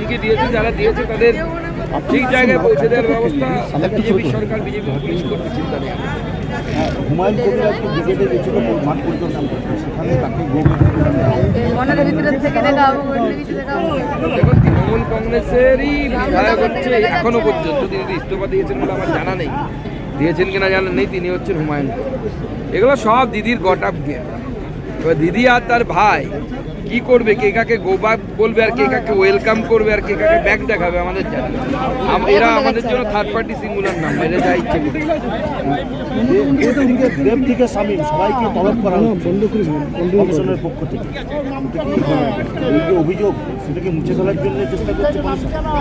হুমকি দিয়েছে যারা দিয়েছে তাদের ঠিক জায়গায় পৌঁছে দেওয়ার ব্যবস্থা বিজেপি সরকার বিজেপি পুলিশ করবে চিন্তা নেই। হুমায়ুন কবির আজকে ব্রিগেডে গেছিল মাঠ পরিদর্শন করতে সেখানে তাকে দেখুন তৃণমূল কংগ্রেসেরই বিধায়ক হচ্ছে এখনও পর্যন্ত তিনি যদি ইস্তফা দিয়েছেন বলে আমার জানা নেই। দিয়েছেন কিনা জানা নেই তিনি হচ্ছেন হুমায়ুন এগুলো সব দিদির গট আপ গেম। এবার দিদি আর তার ভাই কি করবে? কে কাকে গো ব্যাক বলবে আর কে কাকে ওয়েলকাম করবে আর কে কাকে ব্যাগ দেখাবে আমাদের জানা এরা আমাদের জন্য থার্ড পার্টি সিঙ্গুলার নাম এরা যা ইচ্ছে দেব থেকে দেব সবাইকে তলব করা হচ্ছে কমিশনের পক্ষ থেকে। এটা কি? এই যে অভিযোগ সেটাকে মুছে ফেলার জন্য চেষ্টা করছে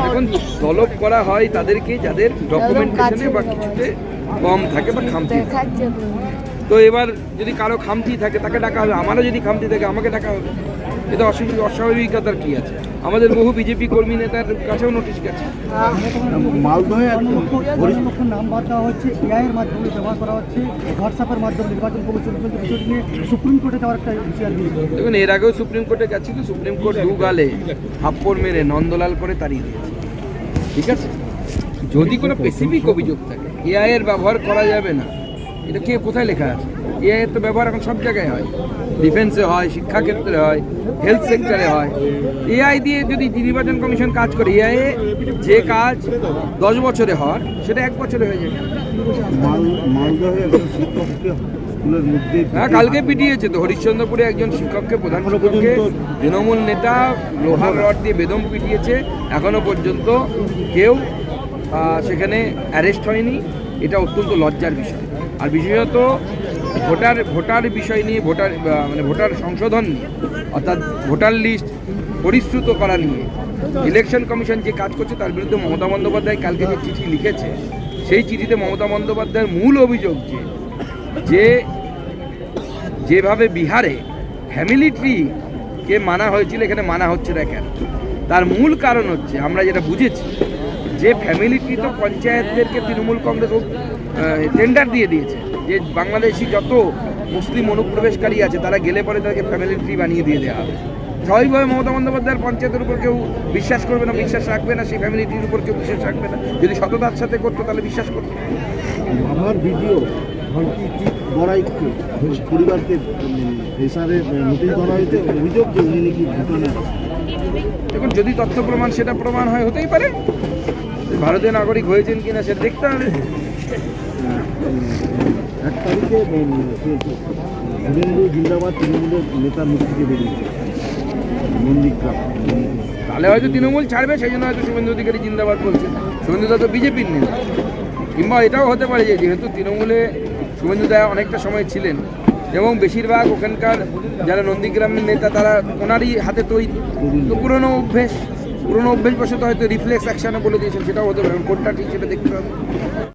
এখন তলব করা হয় তাদেরকে যাদের ডকুমেন্টেশনে বা কিছুতে কম থাকে বা খামতি থাকে। তো এবার যদি কারও খামতি থাকে তাকে ডাকা হবে। আমারও যদি খামতি থাকে আমাকে ডাকা হবে। এটা অসুবিধা অস্বাভাবিকতার কি আছে? আমাদের বহু বিজেপি কর্মী নেতার কাছেও নোটিশ গেছে। নাম বাদ দেওয়া হচ্ছে এআই এর মাধ্যমে ব্যবহার করা হচ্ছে। হোয়াটসঅ্যাপের মাধ্যমে নির্বাচন কমিশন বিষয়টি নিয়ে সুপ্রিম কোর্টে যাওয়ার একটা দেখুন এর আগেও সুপ্রিম কোর্টে গেছি তো। সুপ্রিম কোর্ট দু গালে থাপ্পড় মেরে নন্দলাল করে তাড়িয়ে দিয়েছে। ঠিক আছে? যদি কোনো স্পেসিফিক অভিযোগ থাকে এআই এর ব্যবহার করা যাবে না। এটা কে? কোথায় লেখা আছে? এআই এর তো ব্যবহার এখন সব জায়গায় হয়। ডিফেন্সে হয় শিক্ষাক্ষেত্রে হয় হেলথ সেক্টরে হয়। এআই দিয়ে যদি নির্বাচন কমিশন কাজ করে এআই যে কাজ দশ বছরে হয় সেটা এক বছরে হয়ে যায়। হ্যাঁ কালকে পিটিয়েছে তো হরিশ্চন্দ্রপুরে একজন শিক্ষককে প্রধান শিক্ষককে তৃণমূল নেতা লোহার রড দিয়ে বেদম পিটিয়েছে। এখনও পর্যন্ত কেউ সেখানে অ্যারেস্ট হয়নি। এটা অত্যন্ত লজ্জার বিষয়। আর বিশেষত ভোটার ভোটার বিষয় নিয়ে, ভোটার মানে ভোটার সংশোধন নিয়ে অর্থাৎ ভোটার লিস্ট পরিশ্রুত করা নিয়ে, ইলেকশন কমিশন যে কাজ করছে তার বিরুদ্ধে মমতা বন্দ্যোপাধ্যায় কালকে যে চিঠি লিখেছে, সেই চিঠিতে মমতা বন্দ্যোপাধ্যায়ের মূল অভিযোগ যে যে যেভাবে বিহারে ফ্যামিলি ট্রিকে মানা হয়েছিল, এখানে মানা হচ্ছে না কেন? তার মূল কারণ হচ্ছে, আমরা যেটা বুঝেছি যে ফ্যামিলি ট্রি তো পঞ্চায়েতদেরকে তৃণমূল কংগ্রেস টেন্ডার দিয়ে দিয়েছে যে বাংলাদেশি যত মুসলিম অনুপ্রবেশকারী আছে তারা গেলে পরে তাদেরকে ফ্যামিলি ট্রি বানিয়ে দিয়ে দেওয়া হবে। স্বাভাবিকভাবে মমতা বন্দ্যোপাধ্যায়ের পঞ্চায়েতের উপর কেউ বিশ্বাস করবে না বিশ্বাস রাখবে না সেই ফ্যামিলি ট্রির উপর কেউ বিশ্বাস রাখবে না। যদি সততার সাথে করতো তাহলে বিশ্বাস করতো। আমার ভিডিও ঘন্টি পরিবারকে এসআরে নোটিশ করা হয়েছে অভিযোগ যে উনি নাকি ভুটানে দেখুন যদি তথ্য প্রমাণ সেটা প্রমাণ হয় হতেই পারে। ভারতীয় নাগরিক হয়েছেন কিনা সেটা দেখতে হবে। এক তারিখে উম, জিন্দাবাদ তৃণমূলের নেতার মুখ থেকে বেরিয়েছে তাহলে হয়তো তৃণমূল ছাড়বে সেই জন্য হয়তো শুভেন্দু অধিকারী জিন্দাবাদ বলছে। শুভেন্দু দা তো বিজেপির নেতা। কিংবা এটাও হতে পারে যে যেহেতু তৃণমূলে শুভেন্দু দা অনেকটা সময় ছিলেন এবং বেশিরভাগ ওখানকার যারা নন্দীগ্রামের নেতা তারা ওনারই হাতে তৈরি। পুরনো অভ্যেস। পুরনো অভ্যেস বসে হয়তো রিফ্লেক্স অ্যাকশানে বলে দিয়েছেন, সেটাও হতে পারে। কোনটা ঠিক সেটা দেখতে হবে।